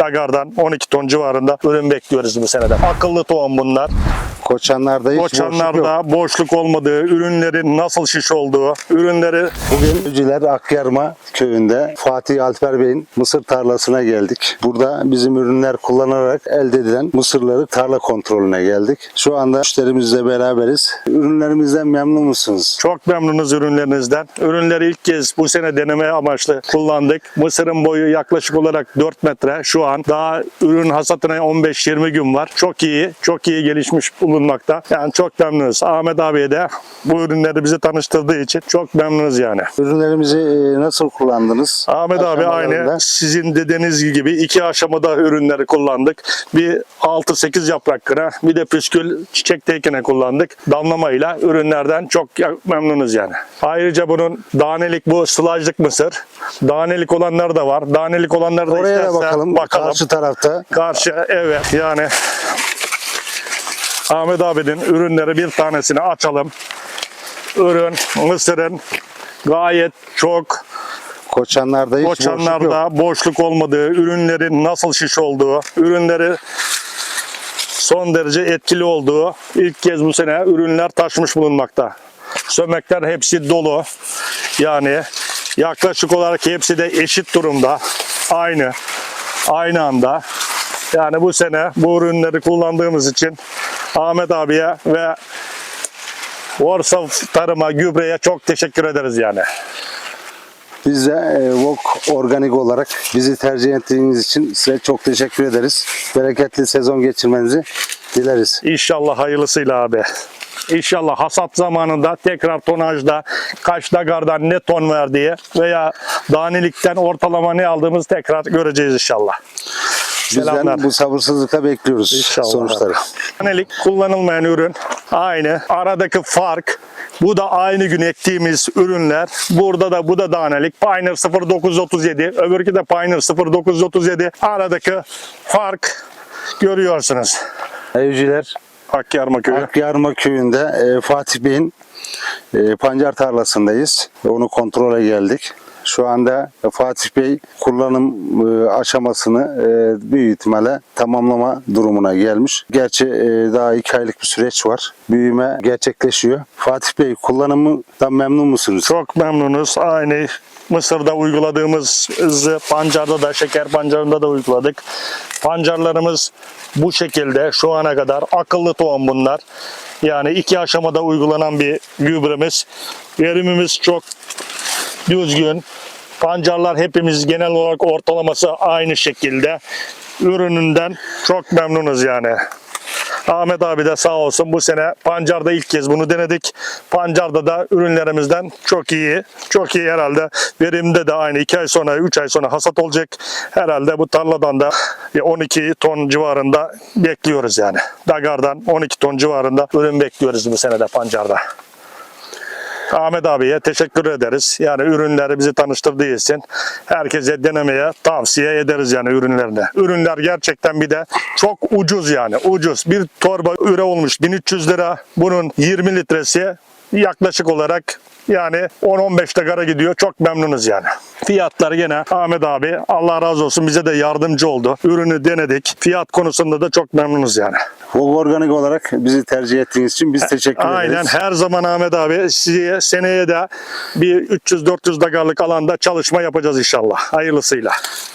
Dagar'dan 12 ton civarında ürün bekliyoruz bu senede. Akıllı tohum bunlar. Koçanlarda hiç boşluk yok. Koçanlarda boşluk olmadığı, ürünlerin nasıl şiş olduğu, ürünleri Bugün Öcüler Akyarma köyünde Fatih Alper Bey'in mısır tarlasına geldik. Burada bizim ürünler kullanarak elde edilen mısırları tarla kontrolüne geldik. Şu anda müşterimizle beraberiz. Ürünlerimizden memnun musunuz? Çok memnunuz ürünlerinizden. Ürünleri ilk kez bu sene deneme amaçlı kullandık. Mısırın boyu yaklaşık olarak 4 metre. Şu an daha ürün hasatına 15-20 gün var. Çok iyi, çok iyi gelişmiş bulunmakta. Yani çok memnunuz. Ahmet abiye de bu ürünleri bize tanıştırdığı için çok memnunuz yani. Ürünlerimizi e, nasıl kullandınız? Ahmet abi aynı sizin dediğiniz gibi iki aşamada ürünleri kullandık. Bir 6-8 yaprak kıra bir de püskül çiçekteyken kullandık. Damlamayla ürünlerden çok memnunuz yani. Ayrıca bunun danelik bu sılajlık mısır. Danelik olanlar da var. Danelik olanlar da Oraya da isterse bakalım. bakalım. Karşı tarafta Karşı evet yani Ahmet abinin ürünleri bir tanesini açalım. Ürün mısırın gayet çok koçanlarda hiç boşluk yok. Koçanlarda boşluk olmadığı, ürünlerin nasıl şiş olduğu, ürünleri son derece etkili olduğu ilk kez bu sene ürünler taşmış bulunmakta. Sömekler hepsi dolu. Yani yaklaşık olarak hepsi de eşit durumda. Aynı. Aynı anda. Yani bu sene bu ürünleri kullandığımız için Ahmet abiye ve Warsaw Tarım'a, Gübre'ye çok teşekkür ederiz yani. Biz de e, Vok Organik olarak bizi tercih ettiğiniz için size çok teşekkür ederiz. Bereketli sezon geçirmenizi dileriz. İnşallah hayırlısıyla abi. İnşallah hasat zamanında tekrar tonajda kaç dagardan ne ton verdiği veya danelikten ortalama ne aldığımız tekrar göreceğiz inşallah. Selamlar. Bizden bu sabırsızlıkla bekliyoruz İnşallah. sonuçları. Danelik kullanılmayan ürün aynı. Aradaki fark bu da aynı gün ektiğimiz ürünler. Burada da bu da danelik. Pioneer 0937, öbürkü de Pioneer 0937. Aradaki fark görüyorsunuz. Evciler Akyarma köyü. Akyarma köyünde e, Fatih Bey'in e, pancar tarlasındayız. Onu kontrole geldik. Şu anda Fatih Bey kullanım e, aşamasını e, büyük ihtimalle tamamlama durumuna gelmiş. Gerçi e, daha iki aylık bir süreç var. Büyüme gerçekleşiyor. Fatih Bey kullanımından memnun musunuz? Çok memnunuz. Aynı Mısır'da uyguladığımızı pancarda da şeker pancarında da uyguladık. Pancarlarımız bu şekilde şu ana kadar akıllı tohum bunlar. Yani iki aşamada uygulanan bir gübremiz. Verimimiz çok düzgün. Pancarlar hepimiz genel olarak ortalaması aynı şekilde. Ürününden çok memnunuz yani. Ahmet abi de sağ olsun bu sene Pancar'da ilk kez bunu denedik. Pancar'da da ürünlerimizden çok iyi. Çok iyi herhalde. Verimde de aynı 2 ay sonra 3 ay sonra hasat olacak. Herhalde bu tarladan da 12 ton civarında bekliyoruz yani. Dagar'dan 12 ton civarında ürün bekliyoruz bu senede Pancar'da. Ahmet abiye teşekkür ederiz. Yani ürünleri bizi tanıştırdığı için herkese denemeye tavsiye ederiz yani ürünlerini. Ürünler gerçekten bir de çok ucuz yani ucuz. Bir torba üre olmuş 1300 lira. Bunun 20 litresi yaklaşık olarak yani 10-15 dakika gidiyor. Çok memnunuz yani. Fiyatları gene Ahmet abi Allah razı olsun bize de yardımcı oldu. Ürünü denedik. Fiyat konusunda da çok memnunuz yani. Vok Organik olarak bizi tercih ettiğiniz için biz teşekkür Aynen ederiz. her zaman Ahmet abi size seneye de bir 300-400 dakikalık alanda çalışma yapacağız inşallah. Hayırlısıyla.